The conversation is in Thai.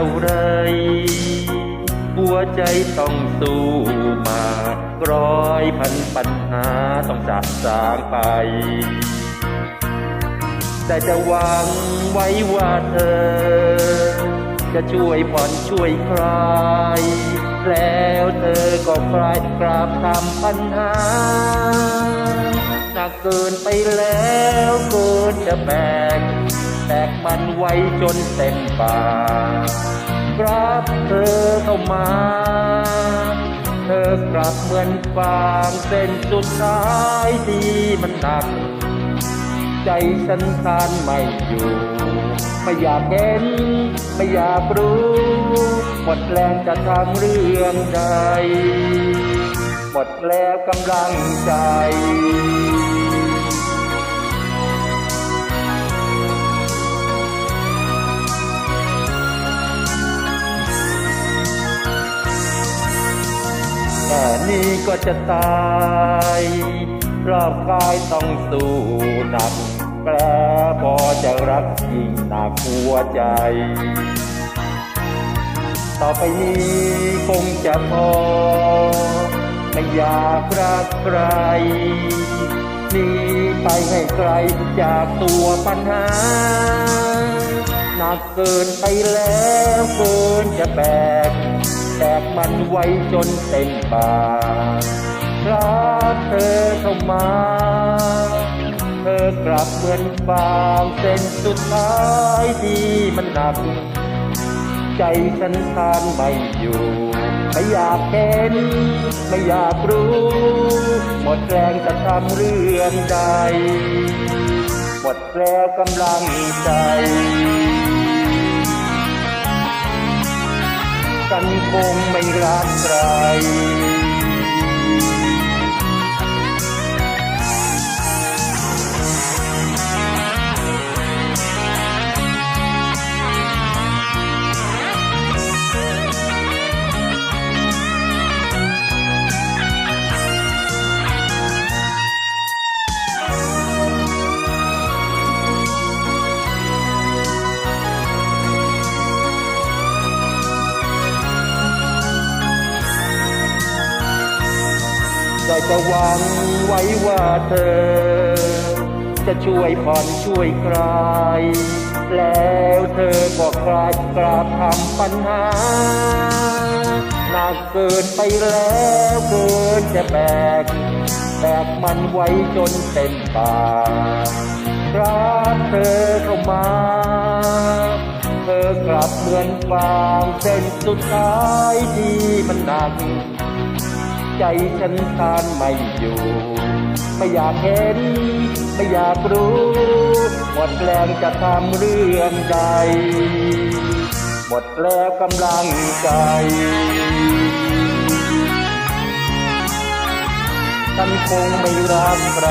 ท่าไร หัวใจต้องสู้มา ร้อยพันปัญหาต้องสะสางไป แต่จะหวังไว้ว่าเธอ จะช่วยผ่อนช่วยคลายแล้วเธอก็คลายกราบทำปัญหาหนักเกินไปแล้วเกินจะแบก แบกมันไว้จนเต็มปากกราบเธอเข้ามา เธอกลับเหมือนฟางเส้นสุดท้ายที่มันหนัก ใจฉันทานไม่อยู่ ไม่อยากเห็น ไม่อยากรู้หมดแรงจะทำเรื่องใดหมดแล้วกำลังใจ ก็จะตายรอบกายต้องสู้หนักแปลพอจะรักยิ่งหนักหัวใจ ต่อไปนี้คงจะพอ ไม่อยากรักใครหนีไปให้ไกลจากตัวปัญหา หนักเกินไปแล้วเกินจะแบก แบกมันไว้จนเต็มปากรักเธอเข้ามา เธอกลับเหมือนฟางเส้นสุดท้ายที่มันหนัก ใจฉันทานไม่อยู่ ไม่อยากเห็น ไม่อยากรู้ หมดแรงจะทำเรื่องใด หมดแล้วกำลังใจ กันคงไม่รักใคร จะหวังไว้ว่าเธอ จะช่วยผ่อนช่วยคลาย แล้วเธอก็คลายกราบทำปัญหาหนักเกินไปแล้วเกินจะแบกแบกมันไว้จนเต็มปากรักเธอเข้ามา เธอกลับเหมือนฟางเส้นสุดท้ายที่มันหนัก ใจฉันทานไม่อยู่ ไม่อยากเห็น ไม่อยากรู้ หมดแรงจะทำเรื่องใด หมดแล้วกำลังใจฉันคงไม่รักใคร